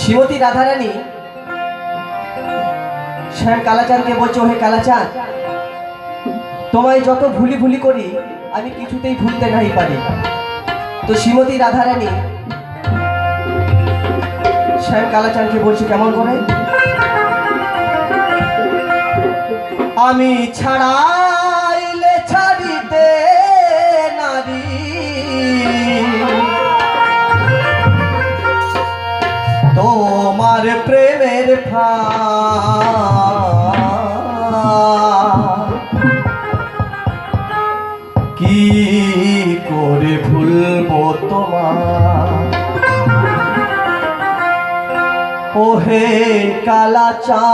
শ্রীমতী রাধারানী শ্যাম কালাচাঁদকে বলছে, ওহে কালাচাঁদ, তোমায় যত ভুলি ভুলি করি, আমি কিছুতেই ভুলতে নাই পারি। তো শ্রীমতী রাধারানী শ্যাম কালাচাঁদকে বলছে, কেমন করে? আমি ছাড়া রেখা কি করে ভুলবো তোমার? ওহে কালাচা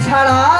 唱了啊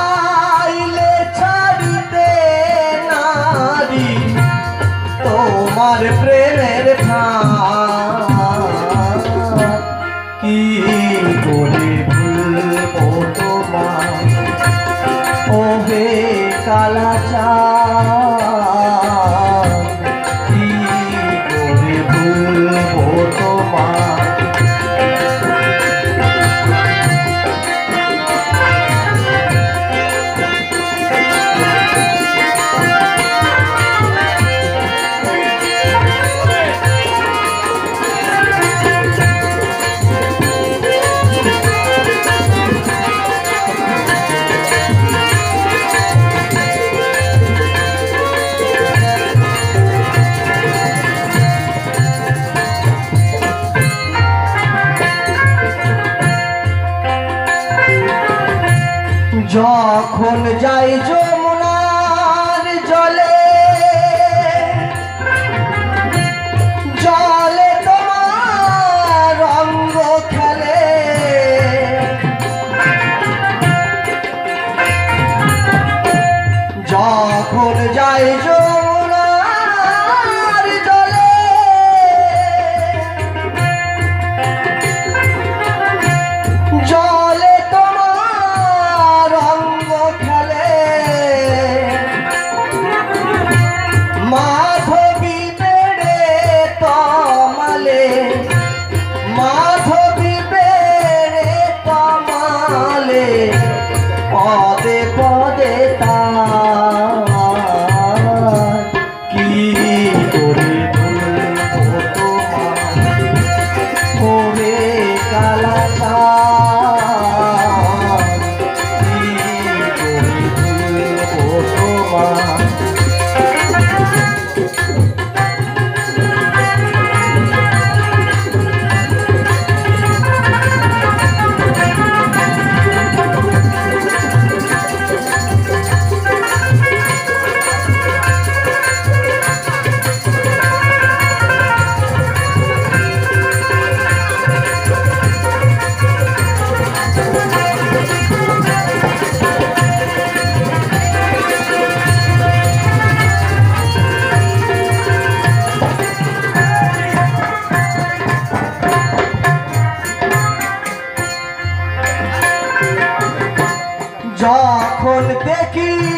Thank you.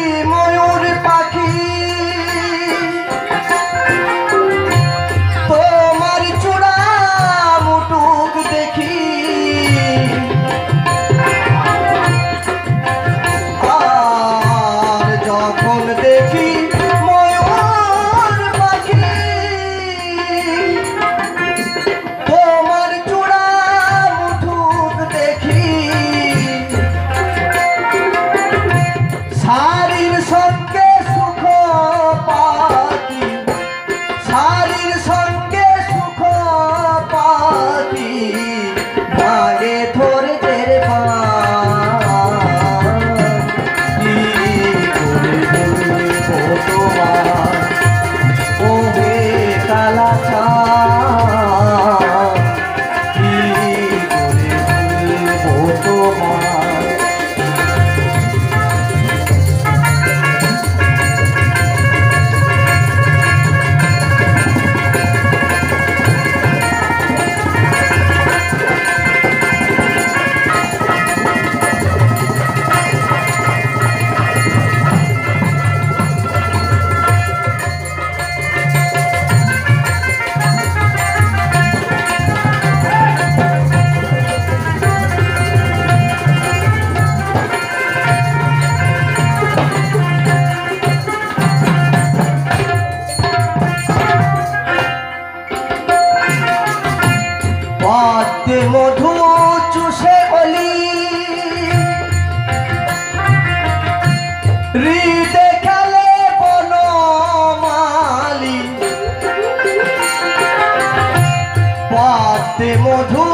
চুষে অলি। হৃদে খেলে বনমালি। পাতে মধু